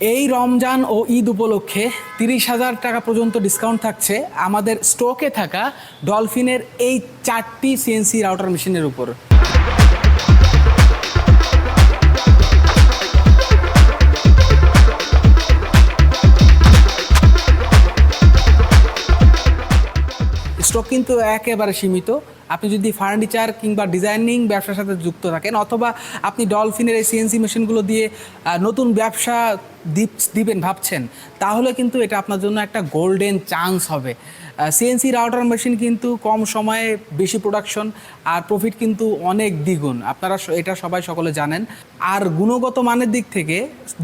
এই রমজান ও ঈদ উপলক্ষে তিরিশ হাজার টাকা পর্যন্ত ডিসকাউন্ট থাকছে আমাদের স্টকে থাকা ডলফিনের এই চারটি সিএনসি রাউটার মেশিনের উপর। স্টক কিন্তু একেবারে সীমিত। আপনি যদি ফার্নিচার কিংবা ডিজাইনিং ব্যবসার সাথে যুক্ত থাকেন, অথবা আপনি ডলফিনের এই সিএনসি মেশিনগুলো দিয়ে নতুন ব্যবসা দিবেন, ভাবছেন, তাহলে কিন্তু এটা আপনার জন্য একটা গোল্ডেন চান্স হবে। সিএনসি রাউটার মেশিন কিন্তু কম সময়ে বেশি প্রোডাকশন আর প্রফিট কিন্তু অনেক দ্বিগুণ। আপনারা এটা সবাই সকলে জানেন। আর গুণগত মানের দিক থেকে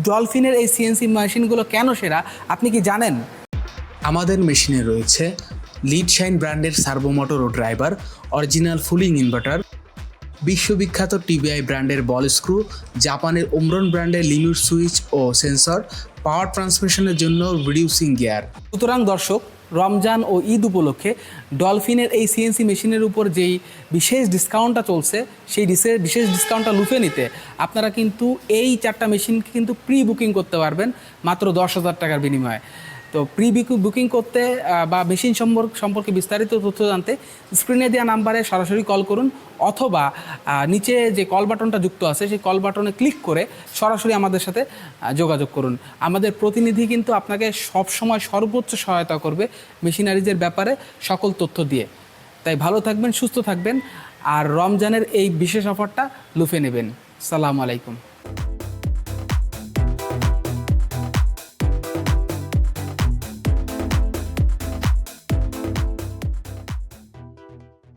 ডলফিনের এই সিএনসি মেশিনগুলো কেন সেরা, আপনি কি জানেন? আমাদের মেশিনে রয়েছে লিড শাইন ব্র্যান্ডের সার্ভো মোটর ও ড্রাইভার অরিজিনাল ফুলিং ইনভার্টার বিশ্ববিখ্যাত টিবিআই ব্র্যান্ডের বল স্ক্রু জাপানের ওমরন ব্র্যান্ডের লিমিট সুইচ ও সেন্সর পাওয়ার ট্রান্সমিশনের জন্য রিডিউসিং গিয়ার সুতরাং দর্শক, রমজান ও ঈদ উপলক্ষে ডলফিনের এই সিএনসি মেশিনের উপর যেই বিশেষ ডিসকাউন্টটা চলছে, সেই বিশেষ ডিসকাউন্টটা লুফে নিতে আপনারা কিন্তু এই চারটা মেশিন কিন্তু প্রি বুকিং করতে পারবেন মাত্র দশ হাজার টাকার বিনিময়ে। তো প্রি বুকিং করতে বা মেশিন সম্পর্ক, সম্পর্কে বিস্তারিত তথ্য জানতে স্ক্রিনে দেওয়া নাম্বারে সরাসরি কল করুন, অথবা নিচে যে কল বাটনটা যুক্ত আছে, সেই কল বাটনে ক্লিক করে সরাসরি আমাদের সাথে যোগাযোগ করুন। আমাদের প্রতিনিধি কিন্তু আপনাকে সবসময় সর্বোচ্চ সহায়তা করবে মেশিনারিজের ব্যাপারে সকল তথ্য দিয়ে। তাই ভালো থাকবেন, সুস্থ থাকবেন, আর রমজানের এই বিশেষ অফারটা লুফে নেবেন। সালাম আলাইকুম।